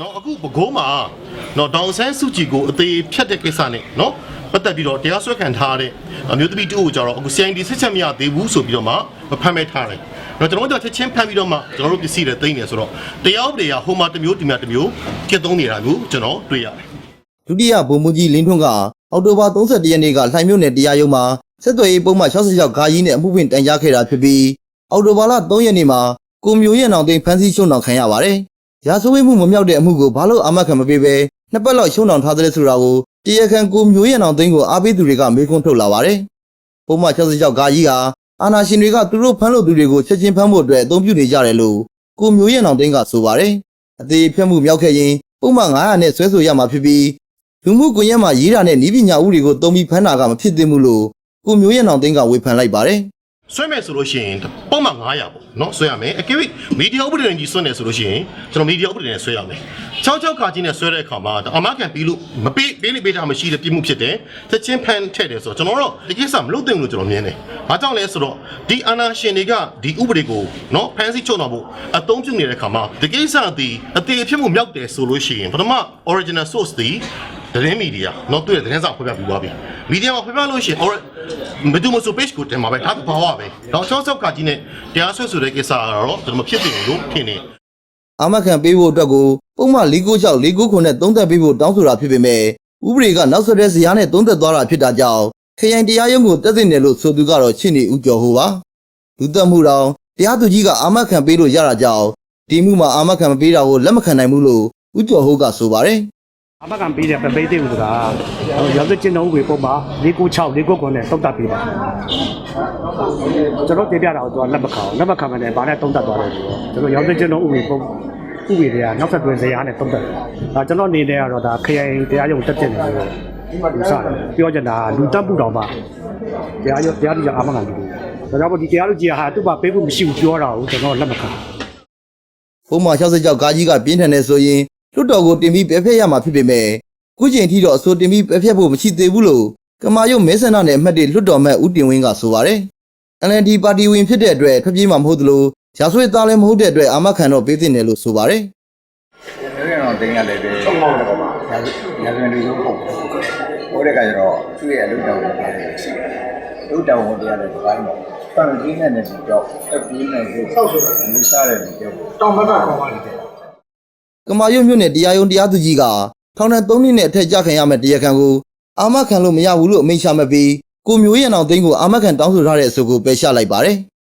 နော်အခုပဲခူးမှာနော်ဒေါန်ဆန်းစုကြည်ကိုအသေးဖြတ်တဲ့ကိစ္စနဲ့နော်ပတ်သက်ပြီးတော့တရားစွဲခံထားတဲ့အမျိုးသမီးတူကိုကြတော့အခု CID စစ်ချက်မရသေးဘူးဆိုပြီးတော့မှမဖမ်းမဲထားတယ်။နော်ကျွန်တော်တို့ကချက်ချင်းဖမ်းပြီးတော့မှကျွန်တော်တို့ပစ္စည်းတွေသိမ်းနေဆိုတော့တရားဥပဒေကဟိုမှာတစ်မျိုးဒီမှာတစ်မျိုးကျင့်သုံးနေတာမျိုးကျွန်တော်တွေ့ရတယ်။ဒုတိယဗိုလ်မှူးကြီးလင်းထွန်းကအောက်တိုဘာ31ရက်နေ့ကလှိုင်မြို့နယ်တရားရုံးမှာဆက်သွယ်ရေးပုံမှန်66ခါကြီးနဲ့အမှုဖွင့်တိုင်ကြားခဲ့တာဖြစ်ပြီးအောက်တိုဘာလ3ရက်နေ့မှာကိုမျိုးရဲ့နောင်သိန်းဖမ်းဆီးရှုံ့နှောင်ခံရပါတယ်။ ရာဇဝတ်မှုမမြောက်တဲ့အမှုကိုဘာလို့အာမခံမပေးဘဲနှစ်ပတ်လောက်ရှုံ့နှောင်ထားတဲ့ဆိုတာကိုတရားခံကိုမျိုးရဲ့နောင်သိန်းကိုအားပေးသူတွေကမေးခွန်းထုတ်လာပါတယ်။ပုံမှန်66ခါကြီးကအာနာရှင်တွေကသူတို့ဖမ်းလို့သူတွေကိုချက်ချင်းဖမ်းဖို့အတွက်အသုံးပြုနေကြတယ်လို့ကိုမျိုးရဲ့နောင်သိန်းကဆိုပါတယ်။အသေးဖြတ်မှုမြောက်ခဲ့ရင်ပုံမှန်900နဲ့ဆွဲဆိုရမှာဖြစ်ပြီးလူမှုကွန်ရက်မှာရေးတာနဲ့ဤပညာဥတွေကိုတုံးပြီးဖမ်းတာကမဖြစ်သင့်ဘူးလို့ကိုမျိုးရဲ့နောင်သိန်းကဝေဖန်လိုက်ပါတယ် ဆွဲမယ်ဆိုလို့ရှိရင်ပုံမှန်900ပေါ့နော်ဆွဲရမယ်အကယ်၍မီဒီယာဥပဒေနဲ့ကြီးဆွဲနေဆိုလို့ရှိရင်ကျွန်တော်မီဒီယာဥပဒေနဲ့ဆွဲရမယ်66ခါကြီးနဲ့ဆွဲတဲ့အခါမှာအမကန်ပြီးလို့မပေးပေးလိပေးတာမရှိတဲ့ပြစ်မှုဖြစ်တယ်ချက်ချင်းဖမ်းထည့်တယ်ဆိုတော့ကျွန်တော်တို့ဒီကိစ္စမလုပ်သင့်ဘူးလို့ကျွန်တော်မြင်တယ်ဘာကြောင့်လဲဆိုတော့ဒီအာနာရှင်တွေကဒီဥပဒေကိုနော်ဖမ်းဆီးချုပ်တော့ဖို့အသုံးပြုနေတဲ့အခါမှာဒီကိစ္စဒီအသေးအဖြစ်မှုမြောက်တယ်ဆိုလို့ရှိရင်ပထမ original source ဒီ သတင်းမီဒီယာတော့တွေ့တဲ့သတင်းစာဖော်ပြပြီးသွားပြီမီဒီယာမှာဖော်ပြလို့ရှိရင် or ဘယ်သူမှဆို page ကိုတင်မှာပဲဒါကဘာဝပဲတော့ချောဆောက်ကကြီးနဲ့တရားဆွဲဆိုတဲ့ကိစ္စကတော့ကျွန်တော်မဖြစ်သင့်ဘူးလို့ထင်နေ။အာမခံပေးဖို့အတွက်ကိုပုံမှန်496 499နဲ့သုံးသက်ပေးဖို့တောင်းဆိုတာဖြစ်ပေမဲ့ဥပဒေကနောက်ဆက်တဲ့ဇယားနဲ့သုံးသက်သွားတာဖြစ်တာကြောင့်ခရိုင်တရားရုံးကိုတက်သိနေလို့ဆိုသူကတော့ရှင်းနေဦးကျော်ဟိုပါ။လူသက်မှုတော်တရားသူကြီးကအာမခံပေးလို့ရတာကြောင့်ဒီမှုမှာအာမခံမပေးတာကိုလက်မခံနိုင်ဘူးလို့ဦးကျော်ဟိုကဆိုပါတယ်။ အမကန်ပေးတယ်ပပေးသေးဘူးကရောက်တဲ့ကျင်းတော်ဝေပုံမှာ696 699နဲ့တုတ်တက်ပေးပါကျွန်တော်တင်ပြတာကိုသူကလက်မခံအောင်လက်မခံမနဲ့ဗာနဲ့တုံးတက်သွားတယ်ဆိုတော့ကျွန်တော်ရောက်တဲ့ကျင်းတော်ဥပဒေပုံဥပဒေတွေကနောက်ဆက်တွဲဇယားနဲ့တုံးတက်တယ်ဒါကျွန်တော်အနေနဲ့ကတော့ဒါခရိုင်တရားရုံးတက်တင်တယ်လို့ယူဆတယ်ပြောချင်တာလူတက်မှုတော်မှတရားရုံးတရားသူကြီးအာမခံပြီးတယ်ဒါကြောင့်မို့ဒီတရားသူကြီးကဟာသူ့ဘာပေးဖို့မရှိဘူးပြောတာကိုကျွန်တော်လက်မခံပုံမှန်66ကားကြီးကပြင်းထန်နေဆိုရင် လွတ်တော်ကိုတင်ပြီးပဲဖက်ရမှာဖြစ်ပေမဲ့ခုချိန်ထိတော့အဆိုတင်ပြီးပဲဖက်ဖို့မရှိသေးဘူးလို့ကမာယုံမဲဆန္ဒနဲ့အမှတ်တွေလွတ်တော်မဲ့ဦးတင်ဝင်းကဆိုပါတယ်။ LND ပါတီဝင်ဖြစ်တဲ့အတွက်ထွက်ပြေးမှာမဟုတ်သလိုရာဆွေသားလည်းမဟုတ်တဲ့အတွက်အာမခံတော့ပေးတင်တယ်လို့ဆိုပါတယ်မျိုးရအောင်တင်းရတယ်ပဲရာဇဝင်တွေရုံးပုံဟိုတဲ့ကကျတော့သူ့ရဲ့အလုပ်တောင်းကိုပါတယ်လူတောင်းကိုတရားတယ်ဒီပိုင်းပေါ့ဖန်ကြီးနဲ့နေပြီးတော့အပြင်းနဲ့ကိုဆောက်ဆိုတာလူစားတယ်ပြောတောင်းဘက်ကခေါ်ပါလိမ့်တယ်။ ကမာယုံမြို့နယ်တရားရုံးတရားသူကြီးကထောင်ဒဏ်3နှစ်နဲ့အထက်ကြခံရမယ့်တရားခံကိုအာမခံလို့မရဘူးလို့အမိန့်ချမှတ်ပြီးကိုမျိုးရံအောင်သိန်းကိုအာမခံတောင်းဆိုထားတဲ့အဆိုကိုပယ်ချလိုက်ပါတယ်။